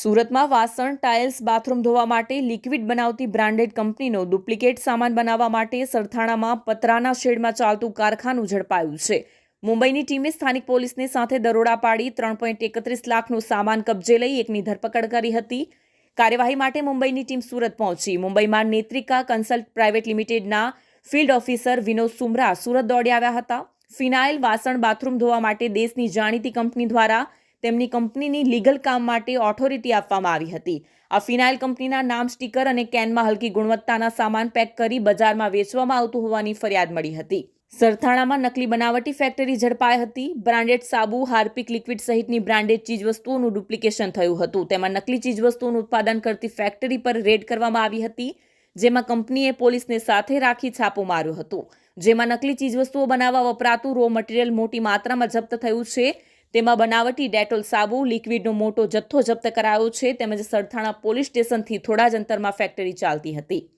સુરતમાં વાસણ, tiles, bathroom ધોવા માટે લિક્વિડ બનાવતી બ્રાન્ડેડ કંપનીનો ડુપ્લિકેટ સામાન બનાવવા માટે સરથાણામાં પતરાના શેડમાં ચાલતું કારખાનું ઝડપાયું છે. મુંબઈની ટીમે સ્થાનિક પોલીસને સાથે દરોડા પાડી ત્રણ પોઈન્ટ એકત્રીસ લાખનું સામાન કબજે લઈ એકની ધરપકડ કરી હતી. કાર્યવાહી માટે મુંબઈની ટીમ સુરત પહોંચી. મુંબઈમાં નેત્રિકા કન્સલ્ટ પ્રાઇવેટ લિમિટેડના ફિલ્ડ ઓફિસર વિનોદ સુમરા સુરત દોડી આવ્યા હતા. ફિનાઇલ, વાસણ, બાથરૂમ ધોવા માટે દેશની જાણીતી કંપની દ્વારા તેમની કંપનીની લીગલ કામ માટે ઓથોરિટી આપવામાં આવી હતી. આ ફિનાઇલ કંપનીના નામ, સ્ટીકર અને કેનમાં હલકી ગુણવત્તાના સામાન પેક કરી બજારમાં વેચવામાં આવતું હોવાની ફરિયાદ મળી હતી. સરથાણામાં નકલી બનાવટી ફેક્ટરી ઝડપાઈ હતી. બ્રાન્ડેડ સાબુ, હાર્પિક લિક્વિડ સહિતની બ્રાન્ડેડ ચીજવસ્તુઓનું ડુપ્લિકેશન થયું હતું. તેમાં નકલી ચીજવસ્તુઓનું ઉત્પાદન કરતી ફેક્ટરી પર રેડ કરવામાં આવી હતી, જેમાં કંપનીએ પોલીસને સાથે રાખી છાપો માર્યો હતો. જેમાં નકલી ચીજવસ્તુઓ બનાવવા વપરાતું રો મટીરિયલ મોટી માત્રામાં જપ્ત થયું છે. તેમાં બનાવટી ડેટોલ સાબુ, લિક્વિડનો મોટો જથ્થો જપ્ત કરાયો છે, તેમજ સરથાણા પોલીસ સ્ટેશનથી થોડા જ અંતરમાં ફેક્ટરી ચાલતી હતી.